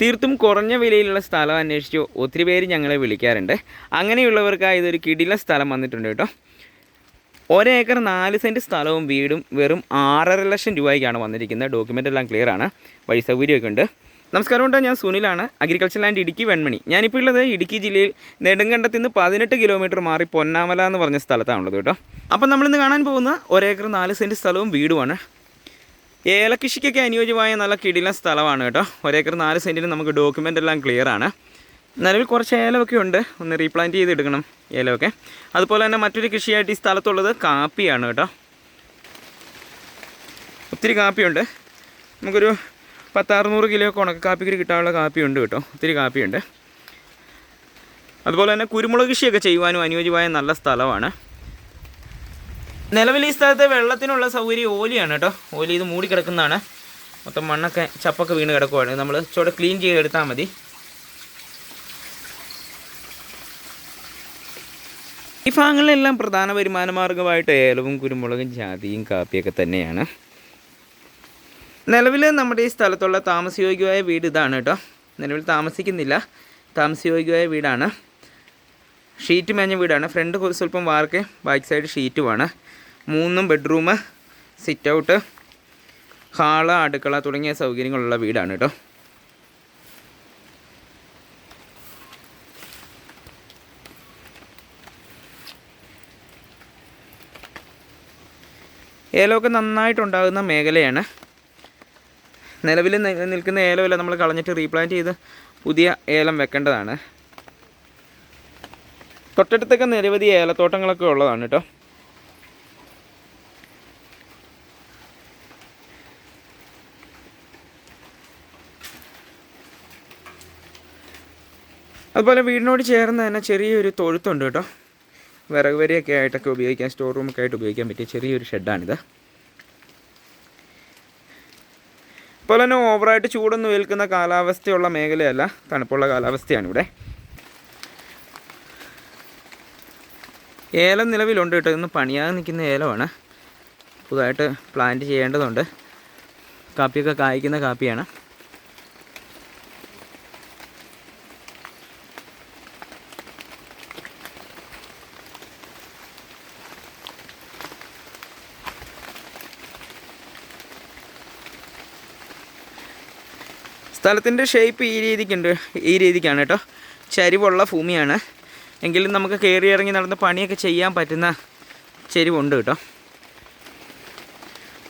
തീർത്തും കുറഞ്ഞ വിലയിലുള്ള സ്ഥലം അന്വേഷിച്ച് ഒത്തിരി പേര് ഞങ്ങളെ വിളിക്കാറുണ്ട്. അങ്ങനെയുള്ളവർക്കായി ഇതൊരു കിടില സ്ഥലം വന്നിട്ടുണ്ട് കേട്ടോ. ഒരേക്കർ നാല് സെന്റ് സ്ഥലവും വീടും വെറും ആറര ലക്ഷം രൂപയ്ക്കാണ് വന്നിരിക്കുന്നത്. ഡോക്യുമെന്റ് എല്ലാം ക്ലിയർ ആണ്. വഴി സൗകര്യമൊക്കെ ഉണ്ട്. നമസ്കാരം ഉണ്ട് ഞാൻ സുനിലാണ് അഗ്രികൾച്ചർ ലാൻഡ് ഇടുക്കി വെൺമണി. ഞാനിപ്പോൾ ഉള്ളത് ഇടുക്കി ജില്ലയിൽ നെടുങ്കണ്ടത്തിൽ നിന്ന് പതിനെട്ട് കിലോമീറ്റർ മാറി പൊന്നാമല എന്ന് പറഞ്ഞ സ്ഥലത്താണുള്ളത് കേട്ടോ. അപ്പം നമ്മളിന്ന് കാണാൻ പോകുന്ന ഒരേക്കർ നാല് സെന്റ് സ്ഥലവും വീടുമാണ്. ഏലകൃഷിക്കൊക്കെ അനുയോജ്യമായ നല്ല കിടില സ്ഥലമാണ് കേട്ടോ. ഒരേക്കർ നാല് സെന്റിന് നമുക്ക് ഡോക്യുമെന്റ് എല്ലാം ക്ലിയർ ആണ്. നിലവിൽ കുറച്ച് ഏലമൊക്കെ ഉണ്ട്. ഒന്ന് റീപ്ലാന്റ് ചെയ്തെടുക്കണം ഏലമൊക്കെ. അതുപോലെ തന്നെ മറ്റൊരു കൃഷിയായിട്ട് ഈ സ്ഥലത്തുള്ളത് കാപ്പിയാണ് കേട്ടോ. ഒത്തിരി കാപ്പിയുണ്ട്. നമുക്കൊരു പത്താറുന്നൂറ് കിലോ ഉണക്ക കാപ്പിക്ക് കിട്ടാനുള്ള കാപ്പിയുണ്ട് കേട്ടോ. ഒത്തിരി കാപ്പിയുണ്ട്. അതുപോലെ തന്നെ കുരുമുളക് കൃഷിയൊക്കെ ചെയ്യുവാനും അനുയോജ്യമായ നല്ല സ്ഥലമാണ്. നിലവിൽ ഈ സ്ഥലത്ത് വെള്ളത്തിനുള്ള സൗകര്യം ഓലിയാണ് കേട്ടോ ഓലി ഇത് മൂടി കിടക്കുന്നതാണ്. മൊത്തം മണ്ണൊക്കെ ചപ്പൊക്കെ വീണ് കിടക്കുവാണ്. നമ്മൾ ചുവടെ ക്ലീൻ ചെയ്തെടുത്താൽ മതി. ഈ ഭാഗങ്ങളിലെല്ലാം പ്രധാന വരുമാന മാർഗമായിട്ട് ഏലവും കുരുമുളകും ജാതിയും കാപ്പിയൊക്കെ തന്നെയാണ്. നിലവിൽ നമ്മുടെ ഈ സ്ഥലത്തുള്ള താമസയോഗ്യമായ വീട് ഇതാണ് കേട്ടോ നിലവിൽ താമസിക്കുന്നില്ല. താമസയോഗ്യമായ വീടാണ്. ഷീറ്റ് മേഞ്ഞ വീടാണ്. ഫ്രണ്ട് സ്വല്പം വാർക്ക് ബാക്ക് സൈഡ് ഷീറ്റുമാണ്. മൂന്നും ബെഡ്റൂം സിറ്റ് ഔട്ട് ഹാൾ അടുക്കള തുടങ്ങിയ സൗകര്യങ്ങളുള്ള വീടാണ് കേട്ടോ ഏലമൊക്കെ നന്നായിട്ടുണ്ടാകുന്ന മേഖലയാണ്. നിലവിൽ നിൽക്കുന്ന ഏലമല്ല നമ്മൾ കളഞ്ഞിട്ട് റീപ്ലാന്റ് ചെയ്ത് പുതിയ ഏലം വെക്കേണ്ടതാണ്. തൊട്ടടുത്തൊക്കെ നിരവധി ഏലത്തോട്ടങ്ങളൊക്കെ ഉള്ളതാണ് കേട്ടോ അതുപോലെ വീടിനോട് ചേർന്ന് തന്നെ ചെറിയൊരു തൊഴുത്തുണ്ട് കേട്ടോ. വിറക് വരിയൊക്കെ ആയിട്ടൊക്കെ ഉപയോഗിക്കാൻ സ്റ്റോർ റൂമൊക്കെ ആയിട്ട് ഉപയോഗിക്കാൻ പറ്റിയ ചെറിയൊരു ഷെഡാണിത്. അതുപോലെ തന്നെ ഓവറായിട്ട് ചൂടൊന്നും ഏൽക്കുന്ന കാലാവസ്ഥയുള്ള മേഖലയല്ല. തണുപ്പുള്ള കാലാവസ്ഥയാണ് ഇവിടെ. ഏലം നിലവിലുണ്ട് കേട്ടോ. ഇന്ന് പണിയാതെ നിൽക്കുന്ന ഏലമാണ്. പുതുതായിട്ട് പ്ലാന്റ് ചെയ്യേണ്ടതുണ്ട്. കാപ്പിയൊക്കെ കായ്ക്കുന്ന കാപ്പിയാണ്. സ്ഥലത്തിന്റെ ഷേപ്പ് ഈ രീതിക്കുണ്ട് ഈ രീതിക്കാണ് കേട്ടോ. ചരിവുള്ള ഭൂമിയാണ്. എങ്കിലും നമുക്ക് കയറി ഇറങ്ങി നടന്ന് പണിയൊക്കെ ചെയ്യാൻ പറ്റുന്ന ചെരിവുണ്ട് കേട്ടോ.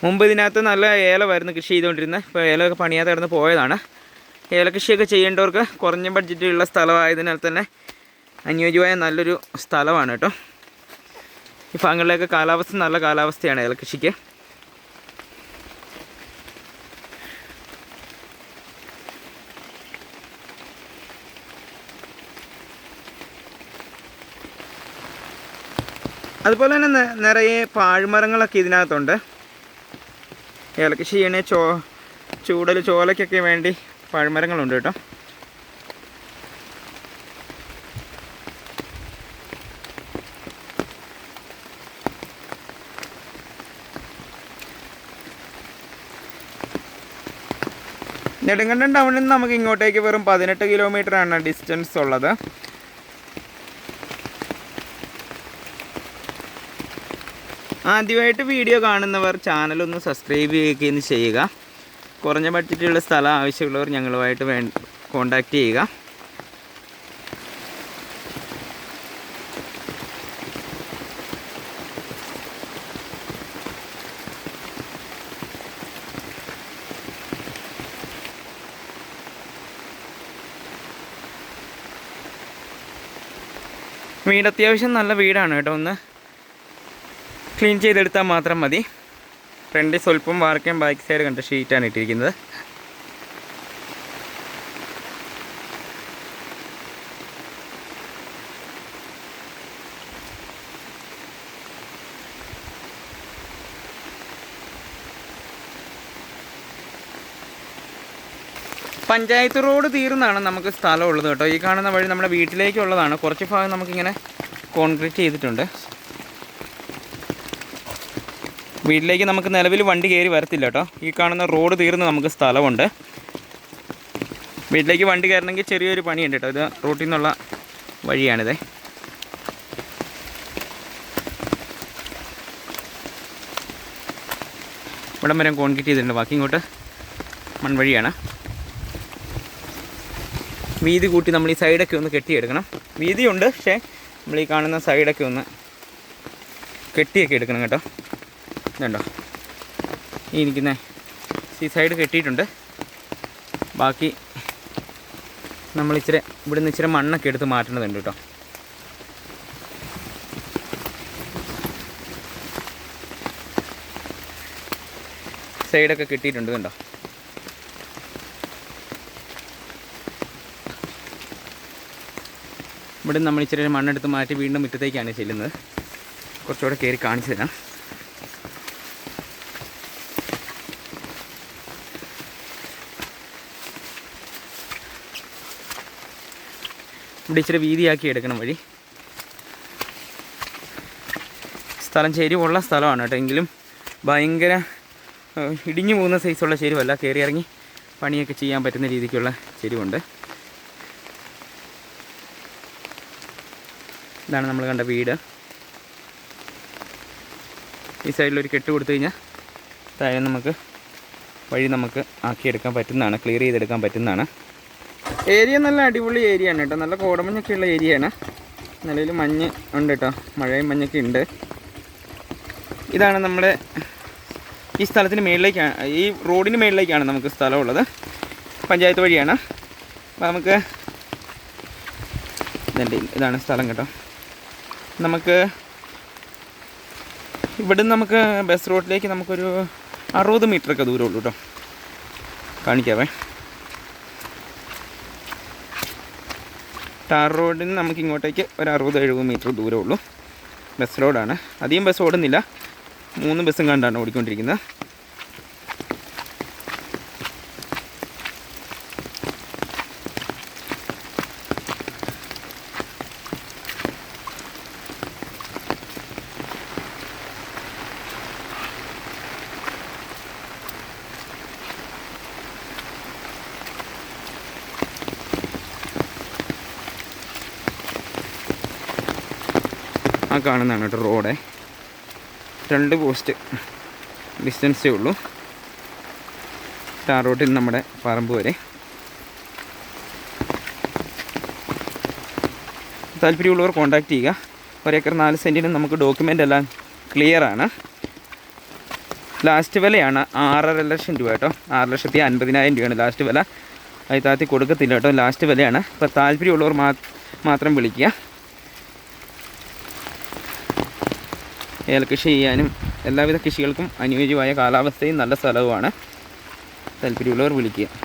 മുമ്പ് ഇതിനകത്ത് നല്ല ഏലമായിരുന്നു കൃഷി ചെയ്തുകൊണ്ടിരുന്നത്. ഇപ്പോൾ ഏലമൊക്കെ പണിയാതെ കിടന്ന് പോയതാണ്. ഏലകൃഷിയൊക്കെ ചെയ്യേണ്ടവർക്ക് കുറഞ്ഞ ബഡ്ജറ്റിലുള്ള സ്ഥലമായതിനാൽ തന്നെ അനുയോജ്യമായ നല്ലൊരു സ്ഥലമാണ് കേട്ടോ. ഈ ഭാഗങ്ങളിലൊക്കെ കാലാവസ്ഥ നല്ല കാലാവസ്ഥയാണ് ഏലകൃഷിക്ക്. അതുപോലെ തന്നെ നിറയെ പാഴ്മരങ്ങളൊക്കെ ഇതിനകത്തുണ്ട്. ഏലകൃഷി ചെയ്യണേ ചോ ചൂടൽ ചോലയ്ക്കൊക്കെ വേണ്ടി പാഴ്മരങ്ങളുണ്ട് കേട്ടോ. നെടുങ്കണ്ടം ടൗണിൽ നിന്ന് നമുക്ക് ഇങ്ങോട്ടേക്ക് വെറും പതിനെട്ട് കിലോമീറ്റർ ആണ് ഡിസ്റ്റൻസ് ഉള്ളത്. ആദ്യമായിട്ട് വീഡിയോ കാണുന്നവർ ചാനലൊന്ന് സബ്സ്ക്രൈബ് ചെയ്യുകയും ചെയ്യുക. കുറഞ്ഞ ബഡ്ജറ്റിലുള്ള സ്ഥലം ആവശ്യമുള്ളവർ ഞങ്ങളുമായിട്ട് വേ കോണ്ടാക്റ്റ് ചെയ്യുക. വീട് അത്യാവശ്യം നല്ല വീടാണ് കേട്ടോ ഒന്ന്. ക്ലീൻ ചെയ്തെടുത്താൽ മാത്രം മതി. ഫ്രണ്ടിൽ സ്വല്പം വാർക്കാൻ ബാക്ക് സൈഡ് കണ്ട ഷീറ്റാണ് ഇട്ടിരിക്കുന്നത്. പഞ്ചായത്ത് റോഡ് തീർന്നാണ് നമുക്ക് സ്ഥലം ഉള്ളത് കേട്ടോ. ഈ കാണുന്ന വഴി നമ്മുടെ വീട്ടിലേക്കുള്ളതാണ്. കുറച്ച് ഭാഗം നമുക്കിങ്ങനെ കോൺക്രീറ്റ് ചെയ്തിട്ടുണ്ട്. വീട്ടിലേക്ക് നമുക്ക് നിലവിൽ വണ്ടി കയറി വരത്തില്ല കേട്ടോ. ഈ കാണുന്ന റോഡ് തീർന്ന് നമുക്ക് സ്ഥലമുണ്ട്. വീട്ടിലേക്ക് വണ്ടി കയറണമെങ്കിൽ ചെറിയൊരു പണിയുണ്ട് കേട്ടോ. ഇത് റൂട്ടിൽ നിന്നുള്ള വഴിയാണിത്. ഇവിടം വരെ കോൺക്രീറ്റ് ചെയ്തിട്ടുണ്ട്. ബാക്കി ഇങ്ങോട്ട് മൺവഴിയാണ്. വീതി കൂട്ടി നമ്മൾ ഈ സൈഡൊക്കെ ഒന്ന് കെട്ടിയെടുക്കണം. വീതിയുണ്ട് പക്ഷേ നമ്മൾ ഈ കാണുന്ന സൈഡൊക്കെ ഒന്ന് കെട്ടിയൊക്കെ എടുക്കണം കേട്ടോ. ഇതുണ്ടോ? ഈ ഇരിക്കുന്ന. ഈ സൈഡ് കെട്ടിയിട്ടുണ്ട്. ബാക്കി നമ്മൾ ഇച്ചിരി നിന്ന് ഇച്ചിരി മണ്ണൊക്കെ എടുത്ത് മാറ്റേണ്ടതുണ്ട് കേട്ടോ. സൈഡൊക്കെ കിട്ടിയിട്ടുണ്ട് കണ്ടോ? ഇവിടെ നമ്മൾ ഇച്ചിരി മണ്ണെടുത്ത് മാറ്റി വീണ്ടും മുറ്റത്തേക്കാണ് ചെല്ലുന്നത്. കുറച്ചുകൂടെ കയറി കാണിച്ചു തരാം. ഇവിടെ ഇച്ചിരി വീതിയാക്കി എടുക്കണം വഴി. സ്ഥലം ചെരിവുള്ള സ്ഥലമാണ് കേട്ടോ. എങ്കിലും ഭയങ്കര ഇടിഞ്ഞു പോകുന്ന സൈസുള്ള ചെരുവല്ല. കയറി ഇറങ്ങി പണിയൊക്കെ ചെയ്യാൻ പറ്റുന്ന രീതിക്കുള്ള ചെരുവുണ്ട്. ഇതാണ് നമ്മൾ കണ്ട വീട്. ഈ സൈഡിൽ ഒരു കെട്ട് കൊടുത്തു കഴിഞ്ഞാൽ താഴെ നമുക്ക് വഴി നമുക്ക് ആക്കിയെടുക്കാൻ പറ്റുന്നതാണ്. ക്ലിയർ ചെയ്തെടുക്കാൻ പറ്റുന്നതാണ്. ഏരിയ നല്ല അടിപൊളി ഏരിയ ആണ് കേട്ടോ. നല്ല കോടമഞ്ഞൊക്കെ ഉള്ള ഏരിയയാണ് നിലയിൽ മഞ്ഞ് ഉണ്ട് കേട്ടോ. മഴയും മഞ്ഞൊക്കെ ഉണ്ട്. ഇതാണ് നമ്മുടെ ഈ സ്ഥലത്തിന് മേളിലേക്കാണ് ഈ റോഡിന് മേളിലേക്കാണ് നമുക്ക് സ്ഥലമുള്ളത് പഞ്ചായത്ത് വഴിയാണ്. അപ്പോൾ നമുക്ക് ഇതുണ്ട്. ഇതാണ് സ്ഥലം കേട്ടോ. നമുക്ക് ഇവിടുന്ന് നമുക്ക് ബസ് റോഡിലേക്ക് നമുക്കൊരു അറുപത് മീറ്ററൊക്കെ ദൂരമുള്ളൂ കേട്ടോ. കാണിക്കാവേ. ടാർ റോഡിൽ നിന്ന് നമുക്ക് ഇങ്ങോട്ടേക്ക് ഒരു അറുപത് എഴുപത് മീറ്റർ ദൂരമേ ഉള്ളൂ. ബസ് റോഡാണ് അധികം ബസ് ഓടുന്നില്ല. മൂന്ന് ബസ്സും കണ്ടാണ് ഓടിക്കൊണ്ടിരിക്കുന്നത്. ആ കാണുന്നതാണ് കേട്ടോ റോഡ്. രണ്ട് പോസ്റ്റ് ഡിസ്റ്റൻസേ ഉള്ളൂ. ടാർ റോട്ടിൽ നമ്മുടെ പറമ്പ് വരെ. താല്പര്യമുള്ളവർ കോൺടാക്റ്റ് ചെയ്യുക. ഒരേക്കർ നാല് സെന്റിന് നമുക്ക് ഡോക്യുമെന്റ് എല്ലാം ക്ലിയറാണ് ലാസ്റ്റ് വിലയാണ് ആറര ലക്ഷം രൂപ കേട്ടോ. ആറ് ലക്ഷത്തി അൻപതിനായിരം രൂപയാണ് ലാസ്റ്റ് വില. അതിൽ താത്തി കൊടുക്കത്തില്ല കേട്ടോ. ലാസ്റ്റ് വിലയാണ്. അപ്പോൾ താല്പര്യമുള്ളവർ മാത്രം വിളിക്കുക. ഏലകൃഷി ചെയ്യാനും എല്ലാവിധ കൃഷികൾക്കും അനുയോജ്യമായ കാലാവസ്ഥയും നല്ല സ്ഥലവുമാണ്. താല്പര്യമുള്ളവർ വിളിക്കുക.